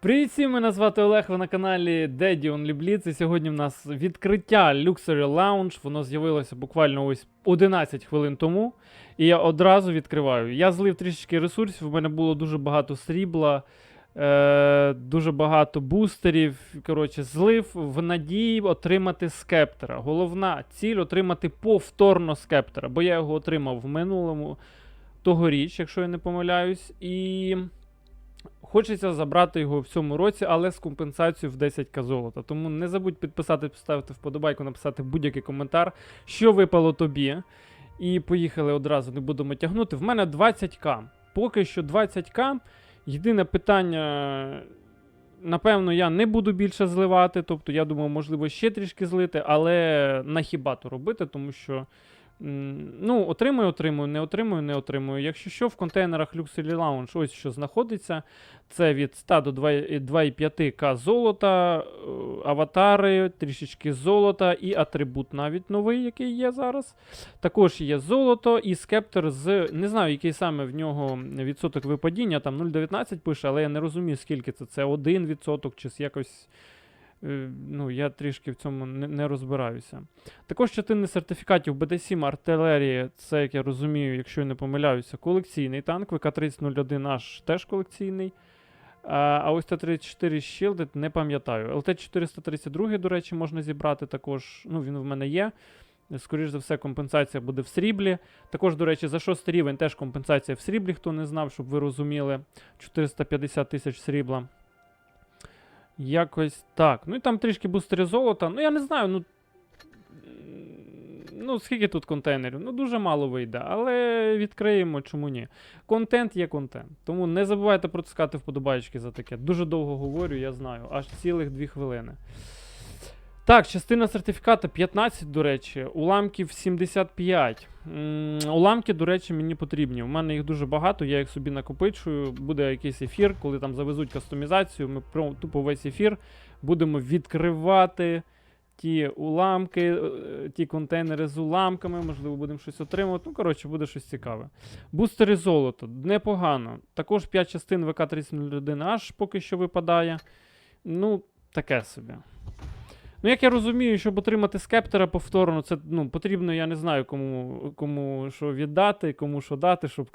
Привіт всім, мене звати Олег, ви на каналі Daddy on Blitz, і сьогодні в нас відкриття Luxury Lounge, воно з'явилося буквально ось 11 хвилин тому, і я одразу відкриваю. Я злив трішечки ресурсів, в мене було дуже багато срібла, е, дуже багато бустерів. Коротше, злив в надії отримати скептера. Головна ціль отримати повторно скептера, бо я його отримав в минулому тогоріч, якщо я не помиляюсь, і. Хочеться забрати його в цьому році, але з компенсацією в 10к золота. Тому не забудь підписати, поставити вподобайку, написати будь-який коментар, що випало тобі. І поїхали одразу, не будемо тягнути. В мене 20к. Поки що 20к. Єдине питання. Напевно, я не буду більше зливати. Тобто, я думаю, можливо, ще трішки злити, але на хіба то робити, тому що. Ну, отримую, отримую, не отримую, не отримую. Якщо що, в контейнерах Luxury Lounge ось що знаходиться. Це від 100 до 2,5к золота, е, аватари, трішечки золота і атрибут навіть новий, який є зараз. Також є золото і скептер з. Не знаю, який саме в нього відсоток випадіння, там 0,19 пише, але я не розумію, скільки це. Це 1% чи якось. Е, Ну, я трішки в цьому не, не розбираюся. Також частини сертифікатів BD7 артилерії, це, як я розумію, якщо я не помиляюся, колекційний танк. ВК-3001H теж колекційний. А, а ось Т-34 Shielded не пам'ятаю. ЛТ-432, до речі, можна зібрати також. Ну, він в мене є. Скоріше за все, компенсація буде в сріблі. Також, до речі, за шостий рівень теж компенсація в сріблі, хто не знав, щоб ви розуміли. 450 тисяч срібла. Якось так. Ну і там трішки бустери золота. Ну, я не знаю, ну. Ну, скільки тут контейнерів? Ну, дуже мало вийде, але відкриємо, чому ні. Контент є контент. Тому не забувайте протискати вподобайки за таке. Дуже довго говорю, я знаю. Аж цілих дві хвилини. Так, частина сертифіката 15, до речі, уламків 75. М, Уламки, до речі, мені потрібні. У мене їх дуже багато, я їх собі накопичую. Буде якийсь ефір, коли там завезуть кастомізацію. Ми тупо весь ефір будемо відкривати ті уламки, е, ті контейнери з уламками, можливо, будемо щось отримувати. Ну, коротше, буде щось цікаве. Бустери золото, непогано. Також 5 частин ВК-3001 аж поки що випадає. Ну, таке собі. Ну, як я розумію, щоб отримати скептера повторно, це ну, потрібно, я не знаю, кому, кому що віддати, кому що дати, щоб,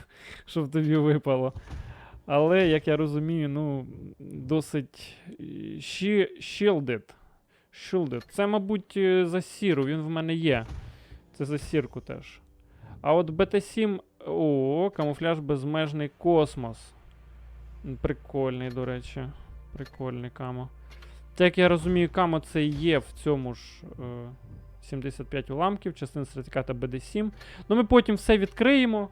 щоб тобі випало. Але, як я розумію, ну, досить е, shielded. Shielded. Це, мабуть, е, за сіру, він в мене є. Це за сірку теж. А от BT7. О, камуфляж безмежний космос. Прикольний, до речі. Прикольний камо. Так я розумію, камо це є в цьому ж е, 75 уламків, частина сертифіката BD7. Ну ми потім все відкриємо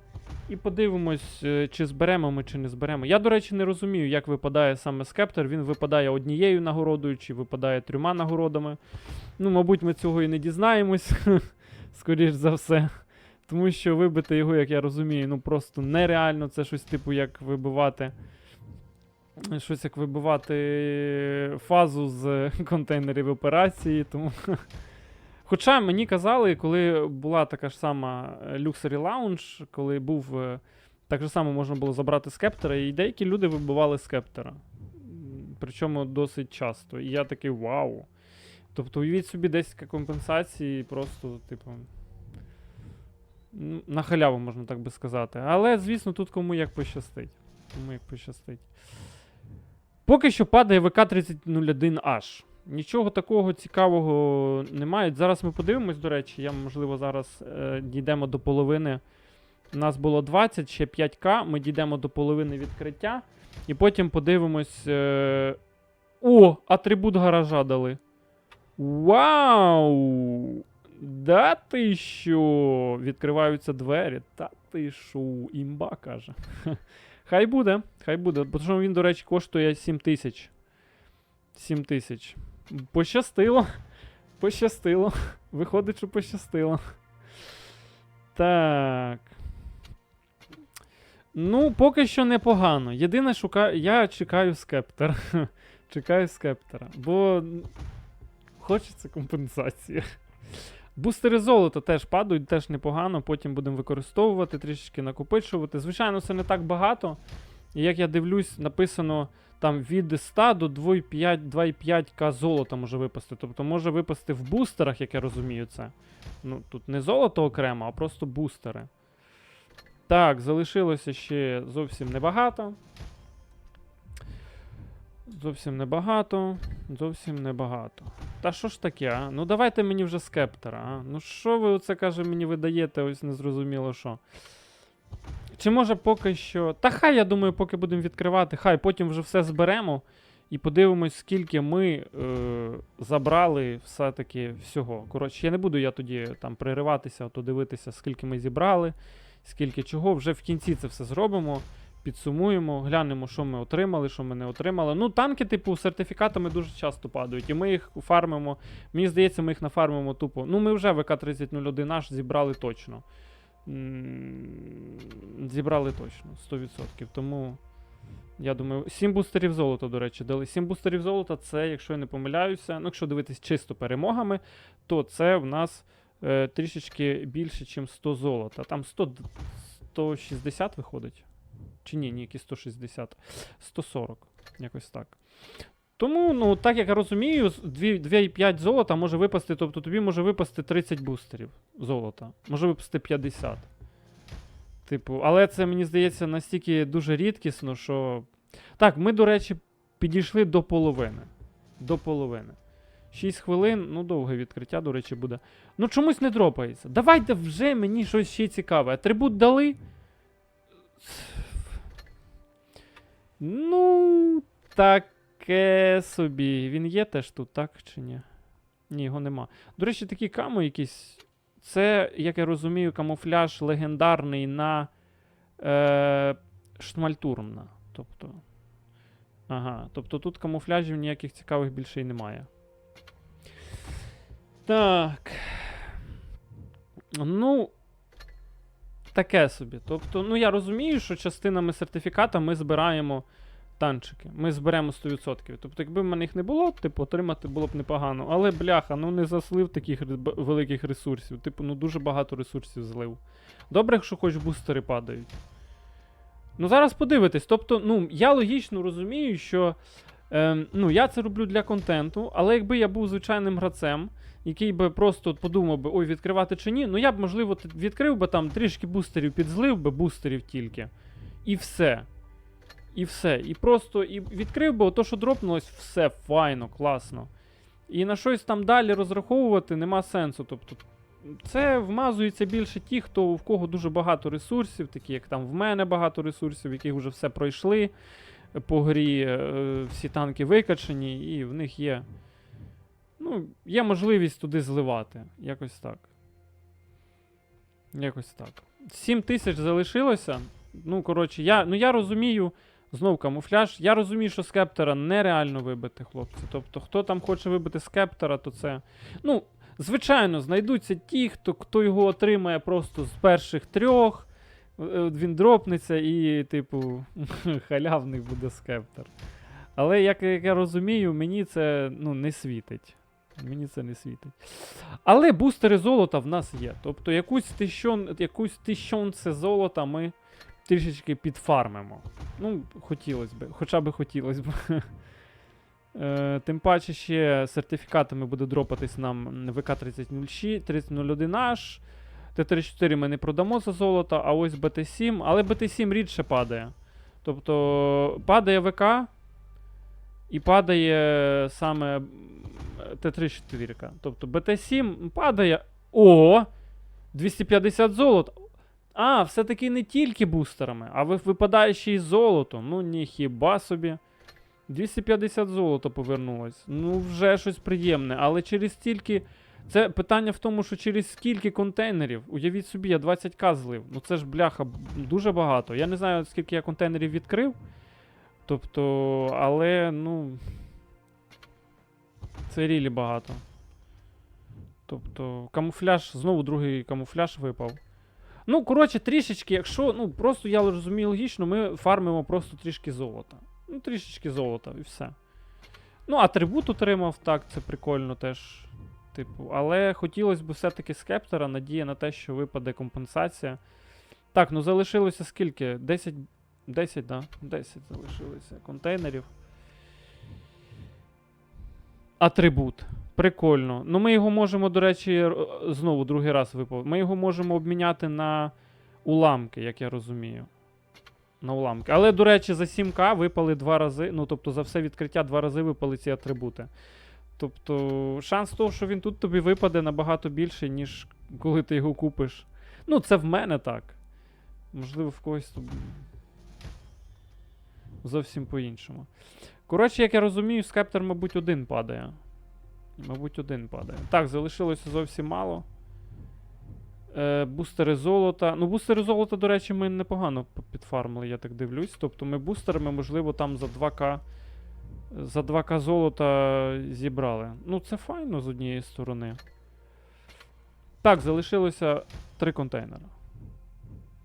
і подивимось, е, чи зберемо ми, чи не зберемо. Я, до речі, не розумію, як випадає саме скептер. Він випадає однією нагородою, чи випадає трьома нагородами. Ну, мабуть, ми цього і не дізнаємось, скоріш за все. Тому що вибити його, як я розумію, ну просто нереально. Це щось типу, як вибивати. Щось як вибивати фазу з контейнерів операції. Тому. Хоча мені казали, коли була така ж сама е, Luxury Lounge, коли був. е, Так же само можна було забрати скептера, і деякі люди вибивали скептера. Причому досить часто. І я такий вау. Тобто, уявіть собі 10 компенсації, просто, типу. На халяву, можна так би сказати. Але, звісно, тут кому як пощастить. Кому як пощастить. Поки що падає ВК-3001H. Нічого такого цікавого немає. Зараз ми подивимось, до речі, я, можливо, зараз е, дійдемо до половини. У нас було 20, ще 5К. Ми дійдемо до половини відкриття. І потім подивимось. Е... О, атрибут гаража дали. Вау! Да ти що? Відкриваються двері. Та ти що? Імба каже. Хай буде, хай буде. Бо що він, до речі, коштує 7 тисяч. 7 тисяч. Пощастило. Пощастило. Виходить, що пощастило. Так. Ну, поки що непогано. Єдине, шукаю. Я чекаю скептер. чекаю скептера. Бо хочеться компенсації. Бустери золота теж падають, теж непогано. Потім будемо використовувати, трішечки накопичувати. Звичайно, це не так багато. І як я дивлюсь, написано там від 100 до 2,5 2,5к золота може випасти. Тобто може випасти в бустерах, як я розумію це. Ну, тут не золото окремо, а просто бустери. Так, залишилося ще зовсім небагато. Зовсім небагато. Зовсім небагато. Та що ж таке, а? Ну давайте мені вже скептера, а? Ну що ви оце каже, мені видаєте, ось незрозуміло що. Чи може поки що. Та хай, я думаю, поки будемо відкривати, хай потім вже все зберемо і подивимось, скільки ми е, забрали все-таки всього. Коротше, я не буду я тоді там пририватися, то дивитися, скільки ми зібрали, скільки чого. Вже в кінці це все зробимо. Підсумуємо, глянемо, що ми отримали, що ми не отримали. Ну, танки, типу, сертифікатами дуже часто падають, і ми їх фармимо. Мені здається, ми їх нафармимо тупо. Ну, ми вже ВК-3001 наш зібрали точно. Зібрали точно, 100%. Тому. Я думаю, 7 бустерів золота, до речі, дали. 7 бустерів золота це, якщо я не помиляюся, ну, якщо дивитись чисто перемогами, то це в нас е, трішечки більше, ніж 100 золота. Там 100, 160 виходить. Чи ні, ні, які 160. 140. Якось так. Тому, ну, так як я розумію, 2,5 золота може випасти, тобто тобі може випасти 30 бустерів золота. Може випасти 50. Типу, але це мені здається настільки дуже рідкісно, що. Так, ми, до речі, підійшли до половини. До половини. 6 хвилин, ну довге відкриття, до речі, буде. Ну чомусь не дропається. Давайте вже мені щось ще цікаве. Атрибут дали. Ну, таке собі. Він є теж тут, так чи ні? Ні, його нема. До речі, такі камо якісь. Це, як я розумію, камуфляж легендарний на е, Шмальтурмна. Тобто. Ага, тобто тут камуфляжів ніяких цікавих більше й немає. Так. Ну. Таке собі. Тобто, ну я розумію, що частинами сертифіката ми збираємо танчики. Ми зберемо 100%. Тобто, якби в мене їх не було, типу, отримати було б непогано. Але бляха, ну не заслив таких великих ресурсів. Типу, ну дуже багато ресурсів злив. Добре, якщо хоч бустери падають. Ну, зараз подивитись. Тобто, ну, я логічно розумію, що ем, ну, я це роблю для контенту, але якби я був звичайним гравцем, який би просто подумав би, ой, відкривати чи ні, ну я б, можливо, відкрив би там трішки бустерів, підзлив би бустерів тільки. І все. І все. І просто і відкрив би ото, що дропнулось, все файно, класно. І на щось там далі розраховувати нема сенсу. Тобто, це вмазується більше ті, хто в кого дуже багато ресурсів, такі як там в мене багато ресурсів, яких вже все пройшли по грі, е, всі танки викачені, і в них є. Ну, є можливість туди зливати. Якось так. Якось так. 7 тисяч залишилося. Ну, коротше, я, ну, я розумію. Знов камуфляж. Я розумію, що скептера нереально вибити, хлопці. Тобто, хто там хоче вибити скептера, то це. Ну, звичайно, знайдуться ті, хто, хто його отримає просто з перших трьох. Е, Він дропнеться і, типу, халявний буде скептер. Але як, як я розумію, мені це ну, не світить. Мені це не світить. Але бустери золота в нас є. Тобто якусь тисячон, якусь тисячонце золота ми трішечки підфармимо. Ну, хотілося б, хоча б хотілося б. Е, тим паче ще сертифікатами буде дропатись нам ВК-3006, 3001H. Т-34 ми не продамо за золото, а ось БТ-7. Але БТ-7 рідше падає. Тобто падає ВК і падає саме Т-34. Тобто БТ-7 падає. О! 250 золота. А, все-таки не тільки бустерами, а ви- випадає ще й золото. Ну, ніхіба собі. 250 золота повернулось. Ну, вже щось приємне. Але через стільки. Це питання в тому, що через скільки контейнерів. Уявіть собі, я 20к злив. Ну це ж бляха дуже багато. Я не знаю, скільки я контейнерів відкрив. Тобто, але, ну. Це рілі багато. Тобто, камуфляж, знову другий камуфляж випав. Ну, коротше, трішечки, якщо, ну, просто я розумію логічно, ми фармимо просто трішки золота. Ну, трішечки золота і все. Ну, атрибут отримав, так, це прикольно теж. Типу, але хотілося б все-таки скептера, надія на те, що випаде компенсація. Так, ну залишилося скільки? 10, 10, да? 10 залишилося контейнерів. Атрибут. Прикольно. Ну, ми його можемо, до речі, знову другий раз випав. Ми його можемо обміняти на уламки, як я розумію. На уламки. Але, до речі, за 7К випали два рази. Ну, тобто, за все відкриття два рази випали ці атрибути. Тобто, шанс того, що він тут тобі випаде набагато більше, ніж коли ти його купиш. Ну, це в мене так. Можливо, в когось зовсім по-іншому. Коротше, як я розумію, скептер, мабуть, один падає. Мабуть, один падає. Так, залишилося зовсім мало. Е, бустери золота. Ну, бустери золота, до речі, ми непогано підфармили, я так дивлюсь. Тобто ми бустерами, можливо, там за 2К. За 2К золота зібрали. Ну, це файно з однієї сторони. Так, залишилося три контейнера.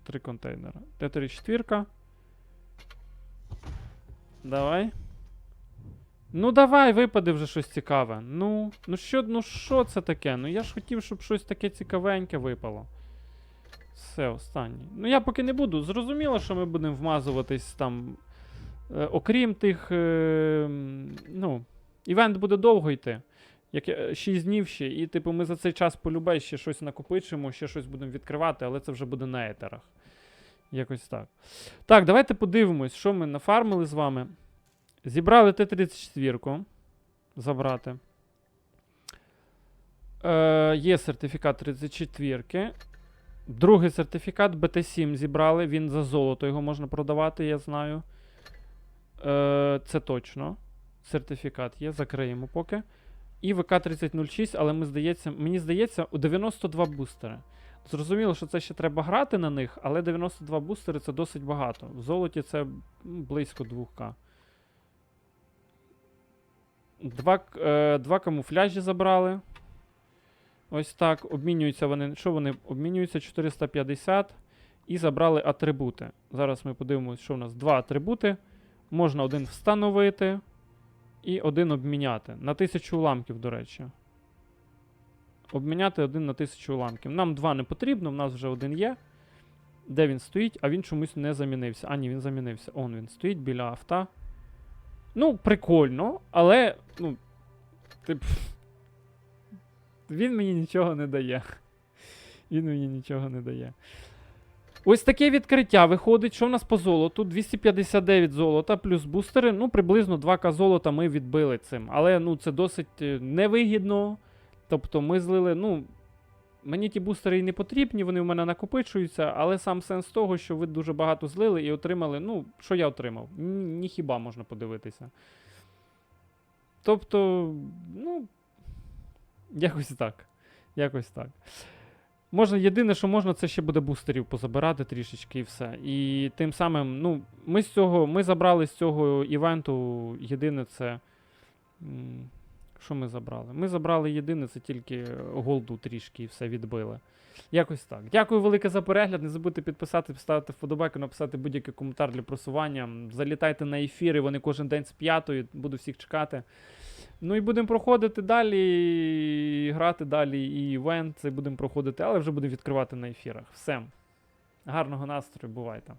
Три контейнера. Т3 четвірка. Давай. Ну давай, випаде вже щось цікаве. Ну, ну що, ну що це таке? Ну я ж хотів, щоб щось таке цікавеньке випало. Все, останнє. Ну я поки не буду. Зрозуміло, що ми будемо вмазуватись там. Е, окрім тих. Е, ну, івент буде довго йти. Як, 6 днів ще, і типу ми за цей час полюбе ще щось накопичимо, ще щось будемо відкривати, але це вже буде на етерах. Якось так. Так, давайте подивимось, що ми нафармили з вами. Зібрали Т-34 забрати. Е, є сертифікат 34. Другий сертифікат БТ7 зібрали. Він за золото його можна продавати, я знаю. Е, це точно. Сертифікат є, закриємо поки. І ВК-3006, але ми здається, мені здається, у 92 бустери. Зрозуміло, що це ще треба грати на них, але 92 бустери це досить багато. В золоті це близько 2К. Два, е, два камуфляжі забрали. Ось так. Обмінюються вони. Що вони? Обмінюються 450 і забрали атрибути. Зараз ми подивимося, що у нас два атрибути. Можна один встановити і один обміняти. На 1000 уламків, до речі. Обміняти один на 1000 уламків. Нам два не потрібно, в нас вже один є. Де він стоїть, а він чомусь не замінився. А, ні, він замінився. Он він стоїть біля авто. Ну, прикольно, але, ну, тип. Він мені нічого не дає. Він мені нічого не дає. Ось таке відкриття виходить, що в нас по золоту? 259 золота плюс бустери. Ну, приблизно 2К золота ми відбили цим. Але ну, це досить е, невигідно. Тобто ми злили, ну. Мені ті бустери і не потрібні, вони в мене накопичуються, але сам сенс того, що ви дуже багато злили і отримали. Ну, що я отримав? Ні, хіба можна подивитися. Тобто, ну. Якось так. Якось так. Можна, єдине, що можна, це ще буде бустерів позабирати трішечки і все. І тим самим, ну, ми з цього, ми забрали з цього івенту єдине це. Що ми забрали? Ми забрали єдине, це тільки голду трішки і все відбили. Якось так. Дякую велике за перегляд. Не забудьте підписати, поставити вподобайку, написати будь-який коментар для просування. Залітайте на ефіри, вони кожен день з п'ятої, буду всіх чекати. Ну і будемо проходити далі, і грати далі, і івент цей будемо проходити, але вже будемо відкривати на ефірах. Все. Гарного настрою, бувайте.